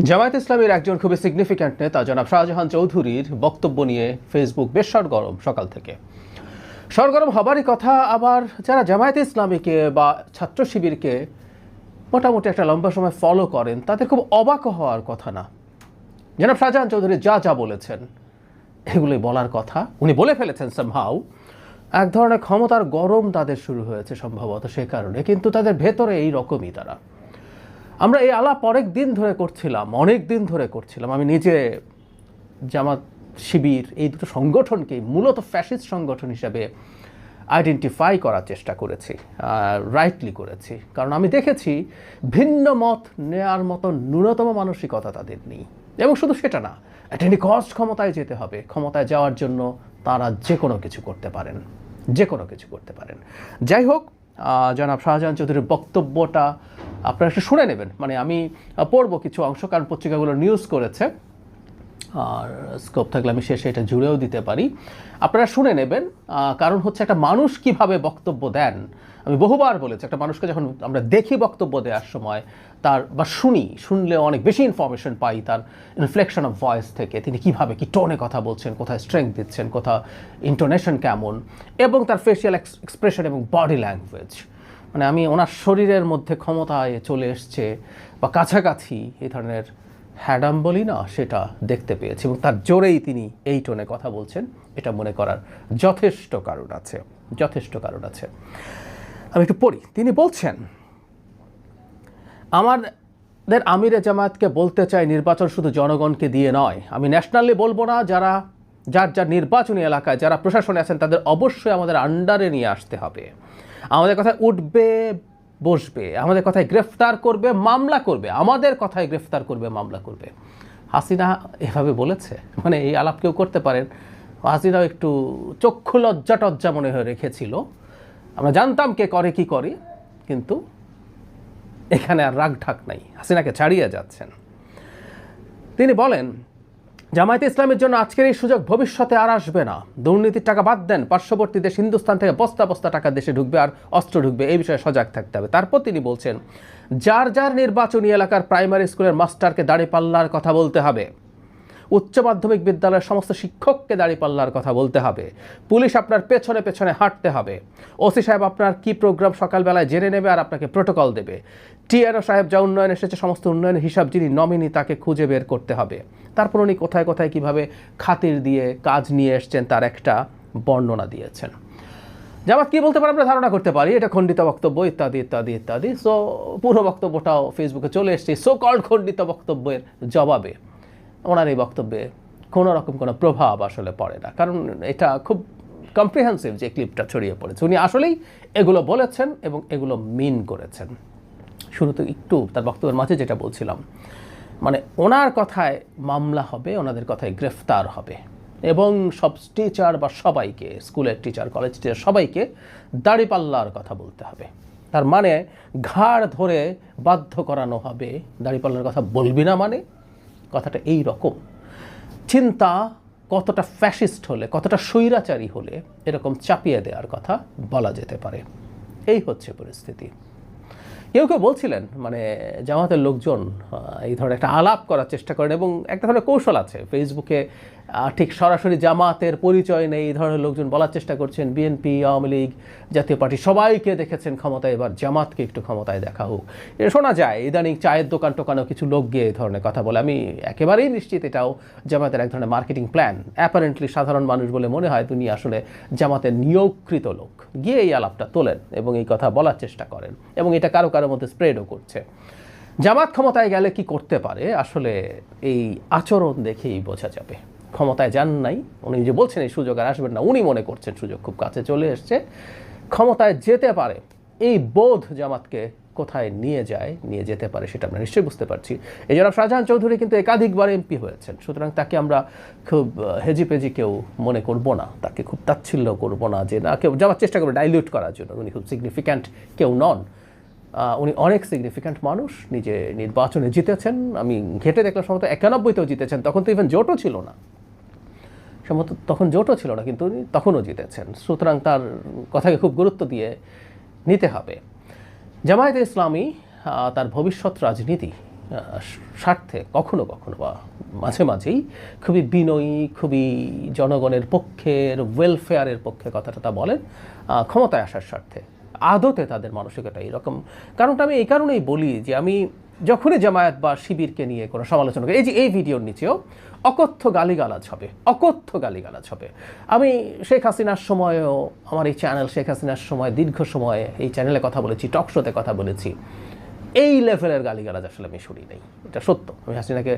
জামায়াত ইসলামের একজন খুবই সিগনিফিক্যান্ট নেতা, জনাব শাহজাহান চৌধুরীর বক্তব্য নিয়ে ফেসবুক বেশ সরগরম সকাল থেকে। সরগরম হবারই কথা, আবার যারা জামায়াত ইসলামীকে বা ছাত্র শিবিরকে মোটামুটি একটা লম্বা সময় ফলো করেন, তাদের খুব অবাক হওয়ার কথা না। জনাব শাহজাহান চৌধুরী যা যা বলেছেন, এগুলোই বলার কথা। উনি বলে ফেলেছেন সামহাউ এক ধরনের ক্ষমতার গরম তাদের শুরু হয়েছে সম্ভবত সে কারণে, কিন্তু তাদের ভেতরে এই রকমই তারা। আমরা এই আলাপ অনেক দিন ধরে করছিলাম, অনেক দিন ধরে করছিলাম। আমি নিজে জামাত শিবির, এই দুটো সংগঠনকে মূলত ফ্যাসিস্ট সংগঠন হিসাবে আইডেন্টিফাই করার চেষ্টা করেছি রাইটলি করেছি। কারণ আমি দেখেছি ভিন্ন মত নেয়ার মতো ন্যূনতম মানসিকতা তাদের নেই। এবং শুধু সেটা না অ্যাট কস্ট ক্ষমতায় যেতে হবে। ক্ষমতায় যাওয়ার জন্য তারা যে কোনো কিছু করতে পারেন যে কোনো কিছু করতে পারেন। যাই হোক জনাব শাহজাহান চৌধুরীর বক্তব্যটা আপনারা একটু শুনে নেবেন। মানে আমি পড়ব কিছু অংশ, কারণ পত্রিকাগুলো নিউজ করেছে। আর স্কোপ থাকলে আমি শেষে এটা জুড়েও দিতে পারি। আপনারা শুনে নেবেন কারণ হচ্ছে একটা মানুষ কীভাবে বক্তব্য দেন। আমি বহুবার বলেছি, একটা মানুষকে যখন আমরা দেখি বক্তব্য দেওয়ার সময়, তার বা শুনি, শুনলে অনেক বেশি ইনফরমেশন পাই তার ইনফ্লেকশন অফ ভয়েস থেকে। তিনি কীভাবে, কি টোনে কথা বলছেন, কোথায় স্ট্রেংথ দিচ্ছেন কোথাও ইন্টোনেশন কেমন, এবং তার ফেসিয়াল এক্সপ্রেশন এবং বডি ল্যাঙ্গুয়েজ মানে আমি ওনার শরীরের মধ্যে ক্ষমতায় চলে এসছে বা কাছাকাছি এই ধরনের হ্যাডাম বলি না সেটা দেখতে পেয়েছি এবং তার জোরেই তিনি এই টোনে কথা বলছেন। এটা মনে করার যথেষ্ট কারণ আছে, যথেষ্ট কারণ আছে। আমি একটু পড়ি। তিনি বলছেন, আমাদের আমিরে জামায়াতকে বলতে চাই নির্বাচন শুধু জনগণকে দিয়ে নয়। আমি ন্যাশনালি বলব না, যারা, যার যার নির্বাচনী এলাকায় যারা প্রশাসনে আছেন, তাদের অবশ্যই আমাদের আন্ডারে নিয়ে আসতে হবে। আমাদের কথায় উঠবে, বসবে। আমাদের কথায় গ্রেফতার করবে, মামলা করবে। আমাদের কথায় গ্রেফতার করবে, মামলা করবে। হাসিনা এভাবে বলেছে। মানে এই আলাপ কেউ করতে পারেন। হাসিনাও একটু চক্ষু লজ্জা টজ্জা মনে হয়ে রেখেছিল। আমরা জানতাম কে করে, কি করে, কিন্তু এখানে আর রাগ ঢাক নাই। হাসিনাকে ছাড়িয়ে যাচ্ছেন। তিনি বলেন জামায়াতে ইসলামের জন্য আজকের এই সুযোগ ভবিষ্যতে আর আসবে না। দুর্নীতির টাকা বাদ দেন, পার্শ্ববর্তী দেশ হিন্দুস্তান থেকে বস্তা বস্তা টাকা দেশে ঢুকবে আর অস্ত্র ঢুকবে, এই বিষয়ে সজাগ থাকতে হবে। তারপর তিনি বলছেন, যার যার নির্বাচনী এলাকার প্রাইমারি স্কুলের মাস্টারকে দাঁড়িয়ে পাল্লার কথা বলতে হবে। উচ্চ মাধ্যমিক বিদ্যালয়ের সমস্ত শিক্ষককে দাড়ি পাল্লার কথা বলতে হবে। পুলিশ আপনার পেছনে পেছনে হাঁটতে হবে। ওসি সাহেব আপনার কি প্রোগ্রাম সকালবেলায় জেনে নেবে আর আপনাকে প্রোটোকল দেবে। টিআরও সাহেব যা উন্নয়ন এসেছে, সমস্ত উন্নয়নের হিসাব যিনি নমিনি তাকে খুঁজে বের করতে হবে। তারপর উনি কোথায় কোথায় কীভাবে খাতির দিয়ে কাজ নিয়ে এসছেন তার একটা বর্ণনা দিয়েছেন। জামাত কি বলতে পারে আমরা ধারণা করতে পারি? এটা খণ্ডিত বক্তব্য, ইত্যাদি ইত্যাদি ইত্যাদি। সো পুরো বক্তব্যটাও ফেসবুকে চলে এসছে। সো কল্ড খণ্ডিত বক্তব্যের জবাবে। ওনার এই বক্তব্যে কোনো রকম কোনো প্রভাব আসলে পড়ে না। কারণ এটা খুব কম্প্রিহেন্সিভ যে ক্লিপটা ছড়িয়ে পড়েছে। উনি আসলেই এগুলো বলেছেন এবং এগুলো মিন করেছেন। শুরুতে একটু তার বক্তব্যের মাঝে যেটা বলছিলাম মানে ওনার কথায় মামলা হবে, ওনাদের কথায় গ্রেফতার হবে এবং সব টিচার বা সবাইকে, স্কুলের টিচার কলেজ টিচার সবাইকে দাড়িপাল্লার কথা বলতে হবে। তার মানে ঘাড় ধরে বাধ্য করানো হবে। দাড়িপাল্লার কথা বলবি না মানে কথাটা এই রকম। চিন্তা কতটা ফ্যাসিস্ট হলে, কতটা স্বৈরাচারী হলে এরকম চাপিয়ে দেওয়ার কথা বলা যেতে পারে। এই হচ্ছে পরিস্থিতি। কেউ কেউ বলছিলেন মানে জামাতের লোকজন এই ধরনের একটা আলাপ করার চেষ্টা করেন এবং একটা ধরনের কৌশল আছে। ফেসবুকে ঠিক সরাসরি জামাতের পরিচয় নেই, এই ধরনের লোকজন বলার চেষ্টা করছেন বিএনপি, আওয়ামী লীগ, জাতীয় পার্টি, সবাইকে দেখেছেন ক্ষমতায়। এবার জামাতকে একটু ক্ষমতায় দেখা হোক। এ, শোনা যায়, ইদানিং চায়ের দোকান টোকানেও কিছু লোক গিয়ে এই ধরনের কথা বলে। আমি একেবারেই নিশ্চিত এটাও জামাতের এক ধরনের মার্কেটিং প্ল্যান। অ্যাপারেন্টলি সাধারণ মানুষ বলে মনে হয় তিনি আসলে জামাতের নিয়োগকৃত লোক। গিয়ে এই আলাপটা তোলেন এবং এই কথা বলার চেষ্টা করেন এবং এটা কারও কারোর মধ্যে স্প্রেডও করছে। জামাত ক্ষমতায় গেলে কি করতে পারে? আসলে এই আচরণ দেখেই বোঝা যাবে। ক্ষমতায় যান নাই। উনি যে বলছেন এই সুযোগ আর আসবেন না, উনি মনে করছেন সুযোগ খুব কাছে চলে এসছে। ক্ষমতায় যেতে পারে, এই বোধ জামাতকে কোথায় নিয়ে যায়, নিয়ে যেতে পারে সেটা আমরা নিশ্চয়ই বুঝতে পারছি। এই জনাব শাহজাহান চৌধুরী কিন্তু একাধিকবার এমপি হয়েছেন, সুতরাং তাকে আমরা খুব হেজিপেজি কেউ মনে করব না, তাকে খুব তাচ্ছিল্য করব না যে না, কেউ যাওয়ার চেষ্টা করবে ডাইলিউট করার জন্য, উনি খুব সিগনিফিক্যান্ট কেউ নন। উনি অনেক সিগনিফিক্যান্ট মানুষ, নিজে নির্বাচনে জিতেছেন। আমি ঘেটে দেখলাম সম্ভবত একানব্বইতেও জিতেছেন, তখন তো ইভেন জোটও ছিল না। সম্ভবত তখন জোটও ছিল না, কিন্তু তখনও জিতেছেন। সুতরাং তার কথাকে খুব গুরুত্ব দিয়ে নিতে হবে। জামায়াতে ইসলামী তার ভবিষ্যৎ রাজনীতি স্বার্থে কখনো কখনো বা মাঝে মাঝেই খুবই বিনয়ী, খুবই জনগণের পক্ষের ওয়েলফেয়ারের পক্ষে কথাটা তা বলেন ক্ষমতায় আসার স্বার্থে। আদতে তাদের মানসিকতা এরকম কারণটা আমি এই কারণেই বলি যে আমি যখনই জামায়াত বা শিবিরকে নিয়ে কোনো সমালোচনা করি, এই যে এই ভিডিওর নিচেও অকথ্য গালিগালাজ হবে, অকথ্য গালিগালাজ হবে। আমি শেখ হাসিনার সময়ও, আমার এই চ্যানেল শেখ হাসিনার সময়, দীর্ঘ সময়ে এই চ্যানেলে কথা বলেছি টকশোতে কথা বলেছি। এই লেভেলের গালিগালাজ আসলে আমি শুনি নাই। এটা সত্য। আমি হাসিনাকে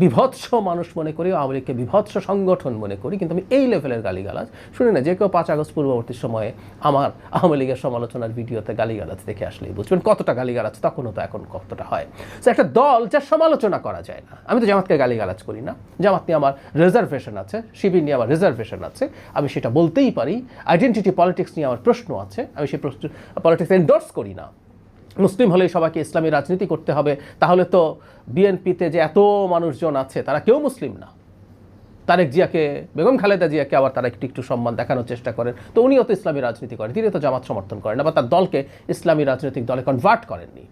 বিভৎস মানুষ মনে করি, আওয়ামী লীগকে বিভৎস সংগঠন মনে করি, কিন্তু আমি এই লেভেলের গালিগালাজ শুনি না যে কেউ পাঁচ আগস্ট পূর্ববর্তী সময়ে আমার আওয়ামী লীগের সমালোচনার ভিডিওতে গালিগালাজ দেখে আসলেই বুঝবেন কতটা গালিগালাজ, তখনও তো এখন কতটা হয়। তো একটা দল যার সমালোচনা করা যায় না। আমি তো জামাতকে গালিগালাজ করি না। জামাত নিয়ে আমার রিজার্ভেশন আছে, শিবির নিয়ে আমার রিজার্ভেশন আছে। আমি সেটা বলতেই পারি। আইডেন্টিটি পলিটিক্স নিয়ে আমার প্রশ্ন আছে। আমি সেই প্রশ্ন পলিটিক্স এন্ডোর্স করি না। মুসলিম হলেই সবাইকে ইসলামী রাজনীতি করতে হবে। তাহলে তো বিএনপিতে যে এত মানুষজন আছে, তারা কেউ মুসলিম না। তারেক জিয়াকে, বেগম খালেদা জিয়াকে আবার তারা একটু একটু সম্মান দেখানোর চেষ্টা করেন। তো উনিও তো ইসলামী রাজনীতি করেন তিনি তো জামাত সমর্থন করেন বা তার দলকে ইসলামী রাজনৈতিক দলে কনভার্ট করেননি।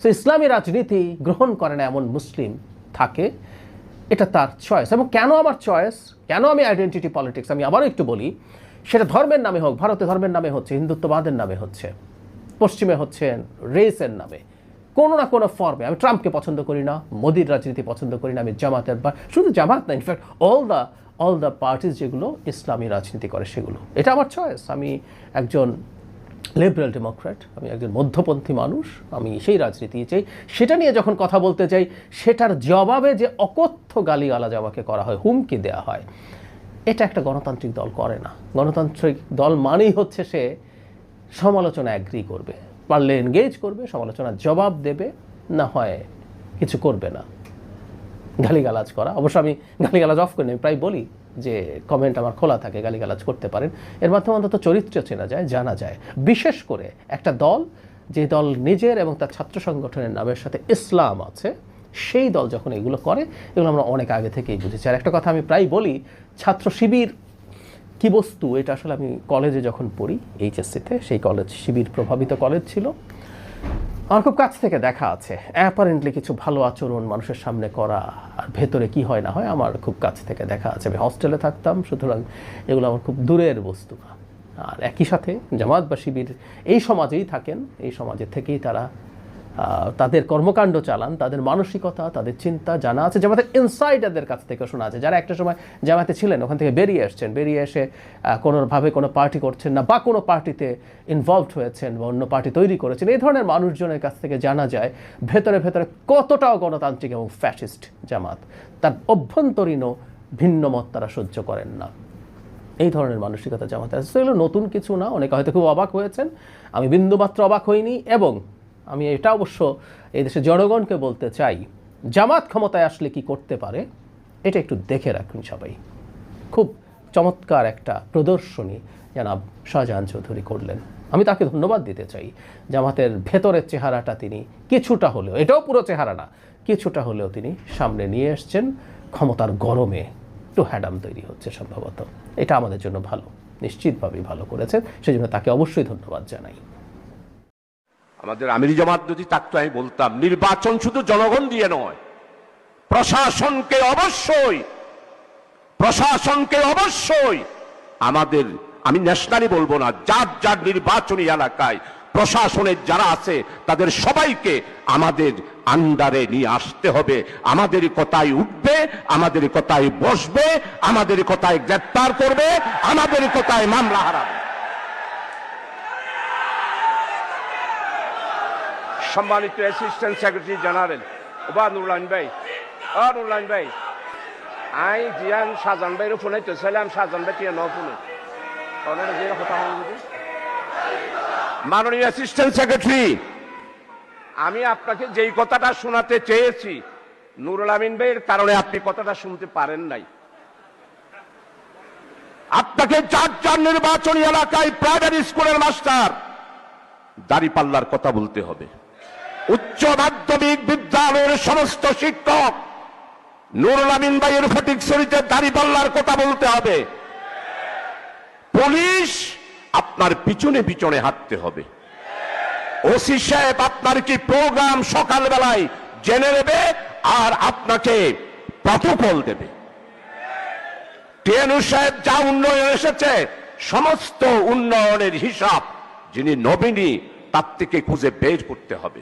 সো ইসলামী রাজনীতি গ্রহণ করে না এমন মুসলিম থাকে, এটা তার চয়েস এবং কেন আমার চয়েস কেন আমি আইডেন্টিটি পলিটিক্স আমি আবারও একটু বলি, সেটা ধর্মের নামে হোক, ভারতে ধর্মের নামে হচ্ছে, হিন্দুত্ববাদের নামে হচ্ছে। পশ্চিমে হচ্ছে রেসের নামে। কোনো না কোনো ফর্মে আমি ট্রাম্পকে পছন্দ করি না, মোদির রাজনীতি পছন্দ করি না, আমি জামাতের বা শুধু জামাত না in fact all the all the parties যেগুলো ইসলামী রাজনীতি করে সেগুলো। এটা আমার চয়েস আমি একজন লিবারেল ডেমোক্র্যাট আমি একজন মধ্যপন্থী মানুষ, আমি সেই রাজনীতি চাই। সেটা নিয়ে যখন কথা বলতে চাই, সেটার জবাবে যে অকথ্য গালিগালাজ আমাকে করা হয়, হুমকি দেওয়া হয়, এটা একটা গণতান্ত্রিক দল করে না। গণতান্ত্রিক দল মানেই হচ্ছে সে সমালোচনা অ্যাগ্রি করবে। পারলে এনগেজ করবে, সমালোচনার জবাব দেবে, না হয় কিছু করবে না। গালিগালাজ করা। অবশ্য আমি গালিগালাজ অফ করি আমি প্রায় বলি যে কমেন্ট আমার খোলা থাকে, গালিগালাজ করতে পারেন। এর মাধ্যমে অন্তত চরিত্র চেনা যায়, জানা যায়। বিশেষ করে একটা দল, যে দল নিজের এবং তার ছাত্র সংগঠনের নামের সাথে ইসলাম আছে, সেই দল যখন এগুলো করে, এগুলো আমরা অনেক আগে থেকেই বুঝেছি। আর একটা কথা আমি প্রায় বলি, ছাত্র শিবির কি বস্তু? এটা আসলে আমি কলেজে যখন পড়ি এইচএসসিতে সেই কলেজ শিবির প্রভাবিত কলেজ ছিল। আমার খুব কাছ থেকে দেখা আছে। অ্যাপারেন্টলি কিছু ভালো আচরণ মানুষের সামনে করা আর ভেতরে কি হয় না হয় আমার খুব কাছ থেকে দেখা আছে। আমি হস্টেলে থাকতাম, সুতরাং এগুলো আমার খুব দূরের বস্তু আর একই সাথে জামাত বা শিবির এই সমাজেই থাকেন, এই সমাজে থেকেই তারা তাদের কর্মকাণ্ড চালান, তাদের মানসিকতা, তাদের চিন্তা জানা আছে, জামাতের ইনসাইডারদের কাছ থেকে শোনা আছে। যারা একটা সময় জামাতে ছিলেন, ওখান থেকে বেরিয়ে এসছেন বেরিয়ে এসে কোনোভাবে কোনো পার্টি করছেন না বা কোনো পার্টিতে ইনভলভড হয়েছেন বা অন্য পার্টি তৈরি করেছেন, এই ধরনের মানুষজনের কাছ থেকে জানা যায় ভেতরে ভেতরে কতটাও গণতান্ত্রিক এবং ফ্যাসিস্ট জামাত। তার অভ্যন্তরীণও ভিন্ন মত তারা সহ্য করেন না। এই ধরনের মানসিকতা জামাতে আছে। এগুলো নতুন কিছু না, অনেকে হয়তো খুব অবাক হয়েছেন। আমি বিন্দুমাত্র অবাক হইনি এবং আমি এটা অবশ্য এই দেশের জনগণকে বলতে চাই, জামাত ক্ষমতায় আসলে কি করতে পারে, এটা একটু দেখে রাখুন সবাই। খুব চমৎকার একটা প্রদর্শনী জানাব শাহজাহান চৌধুরী করলেন। আমি তাকে ধন্যবাদ দিতে চাই। জামাতের ভেতরের চেহারাটা তিনি কিছুটা হলেও, এটাও পুরো চেহারা না, কিছুটা হলেও তিনি সামনে নিয়ে এসছেন। ক্ষমতার গরমে একটু হ্যাডাম তৈরি হচ্ছে সম্ভবত। এটা আমাদের জন্য ভালো, নিশ্চিতভাবেই ভালো করেছেন। সেই জন্য তাকে অবশ্যই ধন্যবাদ জানাই। আমাদের আমিরি জামাত যদি থাকতো, আমি বলতাম, নির্বাচন শুধু জনগণ দিয়ে নয়, প্রশাসনকে অবশ্যই প্রশাসনকে অবশ্যই আমাদের, আমি ন্যাশনালি বলব না, যার যার নির্বাচনী এলাকায় প্রশাসনের যারা আছে, তাদের সবাইকে আমাদের আন্ডারে নিয়ে আসতে হবে। আমাদের কথায় উঠবে, আমাদের কথায় বসবে, আমাদের কথায় গ্রেপ্তার করবে, আমাদের কথায় মামলা হারাবে। সম্মানিত অ্যাসিস্ট্যান্ট সেক্রেটারি জেনারেল ওবা নুরলাইন ভাই। ও নুরলাইন ভাই। আই, জিয়ান সাজান ভাইয়ের ফোনে তো ছিলাম সাজান ভাই টিয়া ন ফোনে। মাননীয় অ্যাসিস্ট্যান্ট সেক্রেটারি আমি আপনাকে যেই কথাটা শোনাতে চেয়েছি, নুরুল আমিন ভাইয়ের কারণে আপনি কথাটা শুনতে পারেন নাই। আপনাকে চার চার নির্বাচনী এলাকায় প্রাইমারি স্কুলের মাস্টার দাড়িপাল্লার কথা বলতে হবে। উচ্চ মাধ্যমিক বিদ্যালয়ের সমস্ত শিক্ষক নুরুল আমিন ভাইয়ের ফটিক শরীতে দাড়িপাল্লার কথা বলতে হবে। পুলিশ আপনার পিছনে পিছনে হাঁটতে হবে। ওসি সাহেব, আপনার কি প্রোগ্রাম সকালবেলায় জেনে নেবে আর আপনাকে প্রটোকল দেবে। টিএনু সাহেব যা উন্নয়ন এসেছে, সমস্ত উন্নয়নের হিসাব যিনি নবীনী তার থেকে খুঁজে বের করতে হবে।